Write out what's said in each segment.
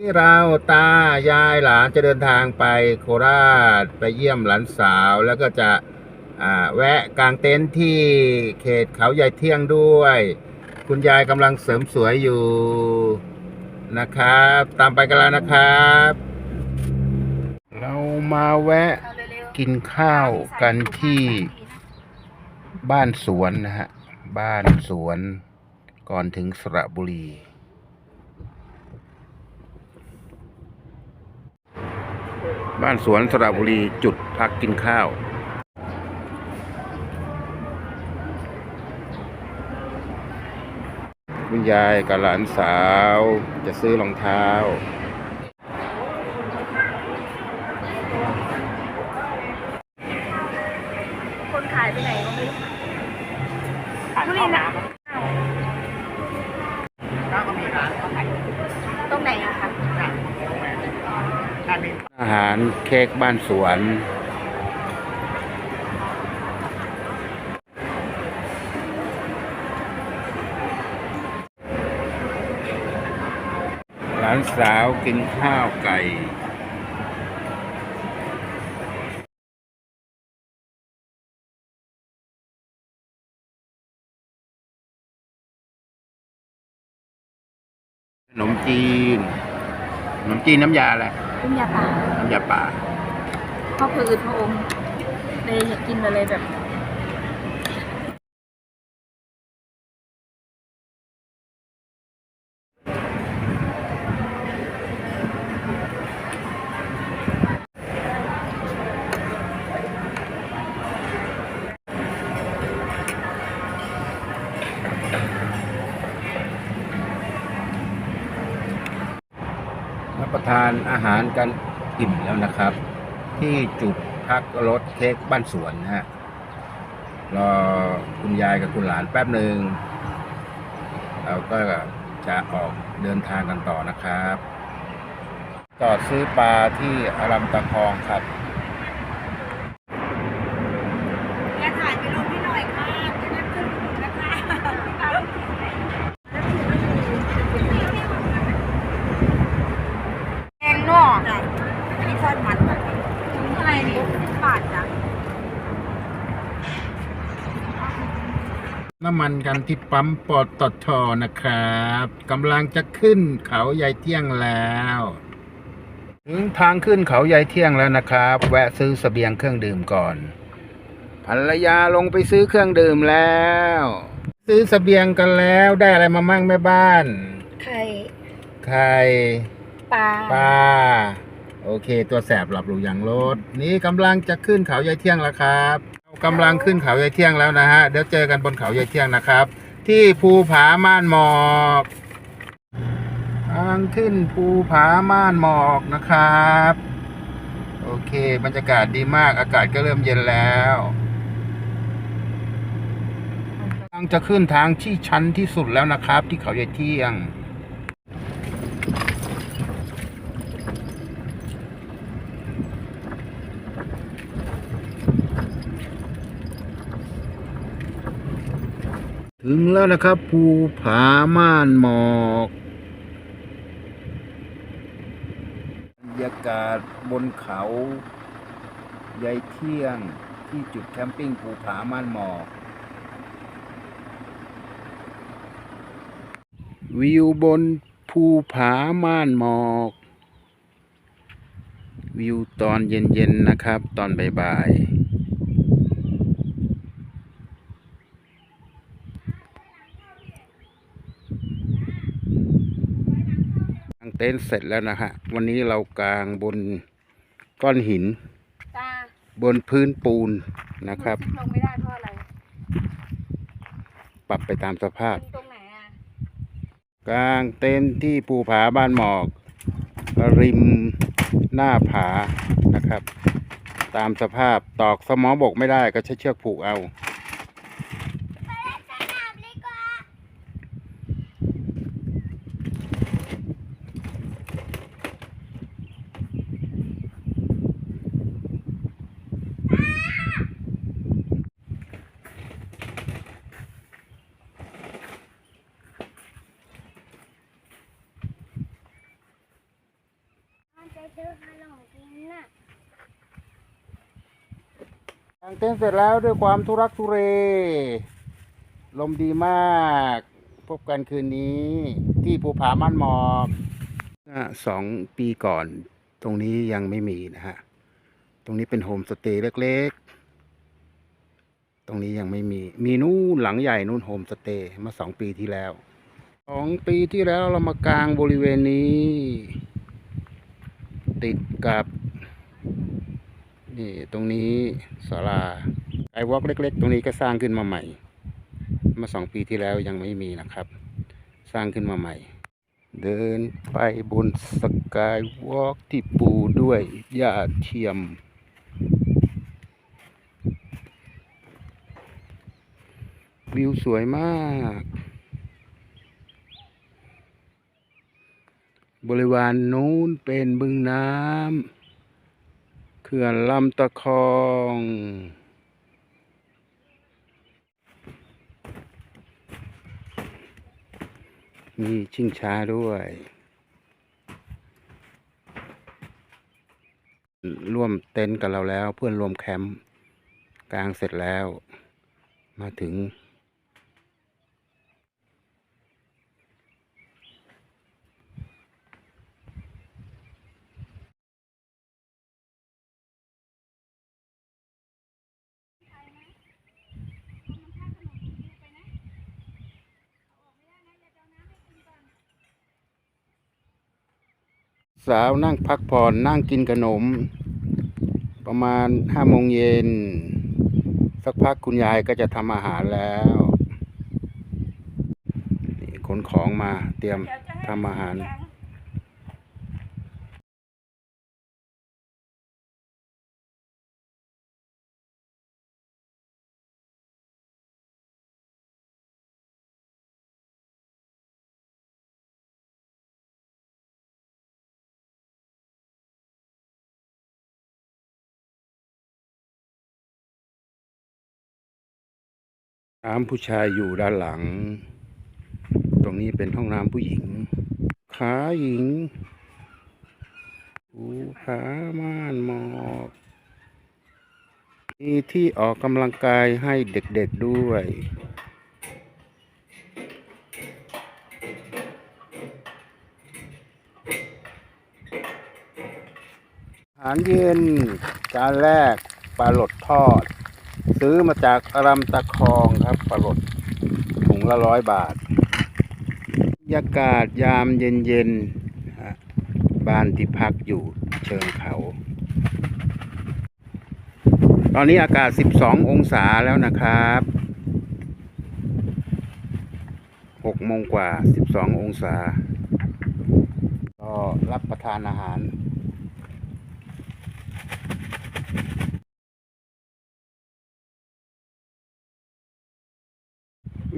ที่เราตายายหลานจะเดินทางไปโคราชไปเยี่ยมหลานสาว แล้วก็จะแวะกางเต็นท์ที่เขตเขาใหญ่เที่ยงด้วย คุณยายกำลังเสริมสวยอยู่นะครับ ตามไปกันแล้วนะครับ เรามาแวะกินข้าวกันที่บ้านสวนนะฮะ บ้านสวนก่อนถึงสระบุรี บ้านสวนสระบุรีจุดพักกินข้าว คุณยายกับหลานสาวจะซื้อรองเท้า อาหารเค้กบ้านสวน หลานสาวกินข้าวไก่ขนมจีนขนมจีนน้ำยาอะไร เป็นยาป่าน้ำยาป่า พ่อพืดพระองค์เลยอยากกินมาเลยแบบรับ หารกันอิ่มแล้วนะครับ ที่จุดพักรถเค้กบ้านสวนนะฮะรอคุณยายกับคุณหลานแป๊บหนึ่งเราก็จะออกเดินทางกันต่อนะครับ จอดซื้อปลาที่อารัมตะคองครับ อย่าถ่ายไปลงพี่หน่อยค่ะจะได้ขึ้นนะคะแกงนอกอันนี้ทอดมันอะไรนี่บาทจ้ะ น้ำมันกันที่ปั๊มปตททนะครับกำลังจะขึ้นเขาใหญ่เที่ยงแล้วถึงทางขึ้นเขาใหญ่เที่ยงแล้วนะครับ แวะซื้อเสบียงเครื่องดื่มก่อนภรรยาลงไปซื้อเครื่องดื่มแล้ว ซื้อเสบียงกันแล้วได้อะไรมามั่งแม่บ้านไข่ไข่ปลาปลาโอเค ตัวแสบหลับหรูอย่างรถนี่กำลังจะขึ้นเขาใหญ่เที่ยงแล้วครับ กำลังขึ้นเขาใหญ่เที่ยงแล้วนะฮะ เดี๋ยวเจอกันบนเขาใหญ่เที่ยงนะครับ ที่ภูผาม่านหมอกทางขึ้นภูผาม่านหมอกนะครับ โอเค บรรยากาศดีมากอากาศก็เริ่มเย็นแล้วกำลังจะขึ้นทางที่ชันที่สุดแล้วนะครับ ที่เขาใหญ่เที่ยง ถึงแล้วนะครับ ภูผาม่านหมอกบรรยากาศบนเขาใหญ่เที่ยงที่จุดแคมปิ้งภูผาม่านหมอก วิวบนภูผาม่านหมอก วิวตอนเย็นๆนะครับ ตอนบ่ายๆ กางเต็นท์เสร็จแล้วนะฮะ วันนี้เรากางบนก้อนหินจ้าบนพื้นปูนนะครับ ลงไม่ได้เพราะอะไรปรับไปตามสภาพตรงไหนอะกางเต็นท์ที่ภูผาบ้านหมอก ริมหน้าผานะครับ ตามสภาพตอกสมอบกไม่ได้ก็ใช้เชือกผูกเอา ซื้อขนมกินน่ะกางเต็นเสร็จแล้วด้วยความทุรักทุเร ลมดีมาก พบกันคืนนี้ที่ภูผาม่านหมอกสองปีก่อนตรงนี้ยังไม่มีนะฮะ ตรงนี้เป็นโฮมสเตย์เล็กๆ ตรงนี้ยังไม่มี มีนู่นหลังใหญ่นู่นโฮมสเตย์มาสองปีที่แล้ว สองปีที่แล้วเรามากางบริเวณนี้ ติดกับนี่ตรงนี้ศาลาไอวอล์กเล็ก ๆ ตรงนี้ก็สร้างขึ้นมาใหม่ เมื่อสองปีที่แล้วยังไม่มีนะครับ สร้างขึ้นมาใหม่ เดินไปบนสกายวอล์กที่ปูด้วยหญ้าเทียม วิวสวยมาก บริวารนู้นเป็นบึงน้ำเขื่อนลำตะคอง มีชิงช้าด้วย ร่วมเต็นท์กับเราแล้วเพื่อนรวมแคมป์กลางเสร็จแล้ว มาถึง สาวนั่งพักผ่อนนั่งกินขนม ประมาณห้าโมงเย็น สักพักคุณยายก็จะทำอาหารแล้วนี่ขนของมาเตรียมทำอาหาร น้ำผู้ชายอยู่ด้านหลัง ตรงนี้เป็นห้องน้ำผู้หญิง ขาหญิงภูผาม่านหมอกมีที่ออกกำลังกายให้เด็กๆด้วย อาหารเย็นจานแรกปลาหลดทอด ซื้อมาจากอรัมตะคองครับปลาหลดถุงละร้อยบาทบรรยากาศยามเย็นๆบ้านที่พักอยู่เชิงเขา ตอนนี้อากาศ 12 องศาแล้วนะครับ6โมงกว่า 12 องศา ก็รับประทานอาหาร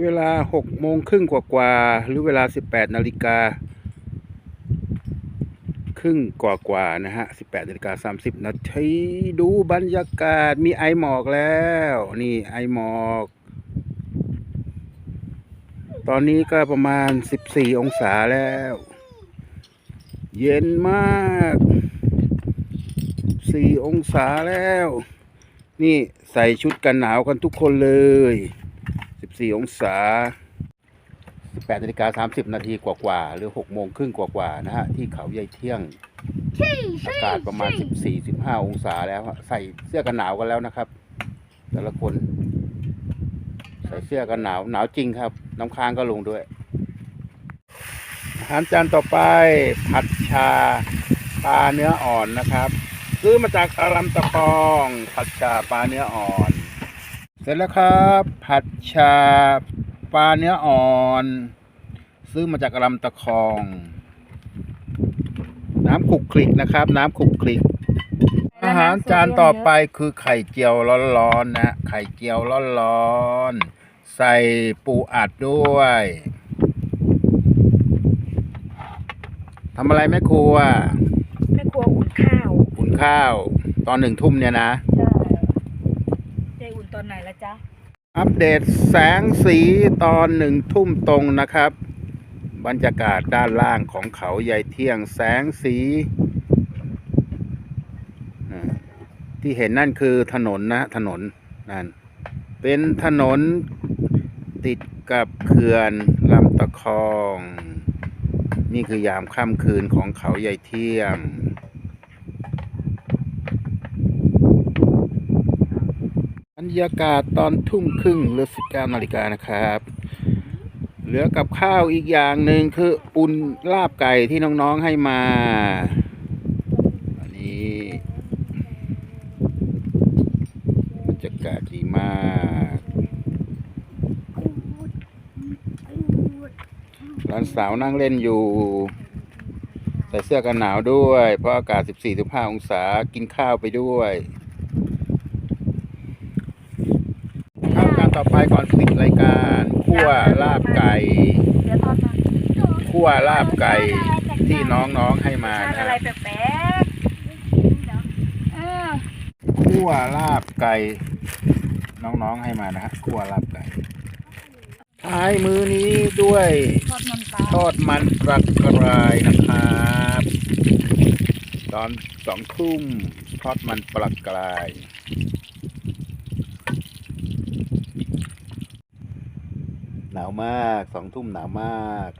เวลาหกโมงครึ่งกว่าๆหรือเวลาสิบแปดนาฬิกา ครึ่งกว่าๆนะฮะสิบแปดนาฬิกาสามสิบนาทีดูบรรยากาศมีไอหมอกแล้ว นี่ไอหมอก ตอนนี้ก็ประมาณสิบสี่องศาแล้ว เย็นมากสี่องศาแล้ว นี่ใส่ชุดกันหนาวกันทุกคนเลย 14 องศา18นาฬิกา30 นาทีกว่าๆหรือ 6 โมงครึ่งกว่าๆนะฮะ ที่เขาใหญ่เที่ยง อากาศประมาณ 14-15 องศาแล้วฮะใส่เสื้อกันหนาวกันแล้วนะครับ แต่ละคน ใส่เสื้อกันหนาวหนาวจริงครับ น้ำค้างก็ลงด้วย อาหารจานต่อไปผัดชาปลาเนื้ออ่อนนะครับ ซื้อมาจากอารัมตะปองผัดชาปลาเนื้ออ่อนเสร็จแล้วครับ ผัดชาปลาเนื้ออ่อน ซื้อมาจากลำตะคอง น้ำขลุกคลิกนะครับ น้ำขลุกคลิก อาหารจานต่อไปคือไข่เจียวร้อนๆนะ ไข่เจียวร้อนๆ ใส่ปูอัดด้วยทำอะไรแม่ครัวแม่ครัวอุ่นข้าว อุ่นข้าว ตอนหนึ่งทุ่มเนี่ยนะใช่ใจอุ่นตอนไหนละจ๊ะ อัปเดตแสงสีตอนหนึ่งทุ่มตรงนะครับ บรรยากาศด้านล่างของเขาใหญ่เที่ยงแสงสี ที่เห็นนั่นคือถนนนะถนนนั่นเป็นถนนติดกับเขื่อนลำตะคอง นี่คือยามค่ำคืนของเขาใหญ่เที่ยง บ รรยากาศตอนทุ่มครึ่งหรือสิบเก้านาฬิกานะครับ เหลือกับข้าวอีกอย่างหนึ่งคืออุ่นลาบไก่ที่น้องๆให้มาอันนี้บรรยากาศดีมาก หลานสาวนั่งเล่นอยู่ ใส่เสื้อกันหนาวด้วย เพราะอากาศ 14-15 องศากินข้าวไปด้วย เข้าการ ต่อไปก่อนปิดรายการคั่วลาบไก่เดี๋ยวทอดมาคั่วลาบไก่ที่น้องๆให้มาทานนะอะไรแปลกๆเออคั่วลาบไก่ น้องๆให้มานะฮะคั่วลาบไก่ท้ายมือนี้ด้วยทอดมันปลาทอดมันปลากรายนะครับ ตอนสองทุ่มทอดมันปลากราย หนาว มากสองทุ่มหนาวมาก